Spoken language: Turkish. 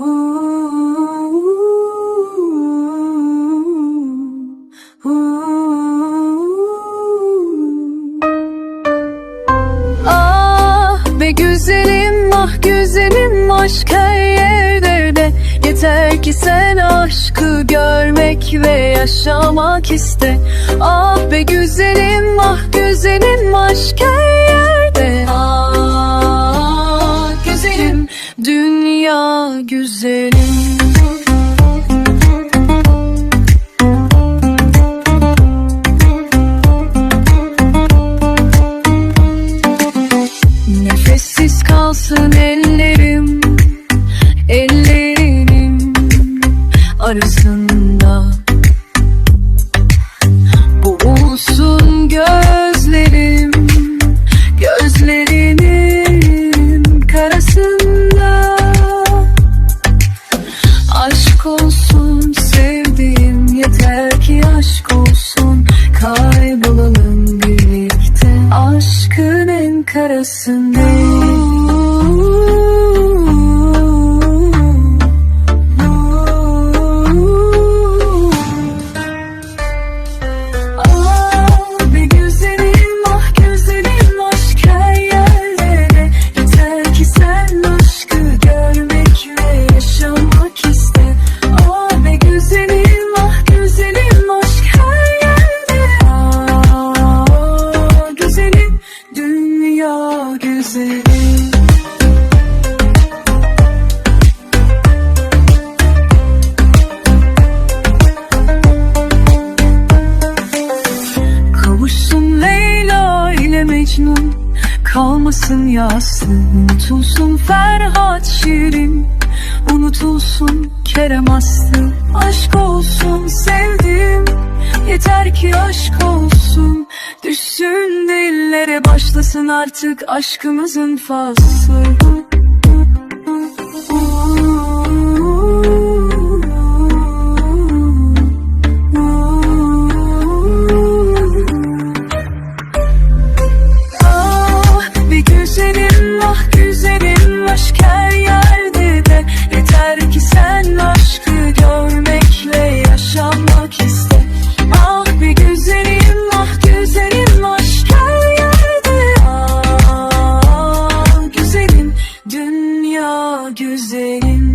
Ah be güzelim ah güzelim aşk her yerde de. Yeter ki sen aşkı görmek ve yaşamak iste. Ah be güzelim ah güzelim aşk her güzelim olsun Kaybolalım birlikte. Aşkın en karasında Kalmasın Yasin Unutulsun Ferhat Şirin. Unutulsun Kerem Aslı Aşk olsun sevdim. Yeter ki aşk olsun Düşsün dillere başlasın artık aşkımızın faslı güzelim.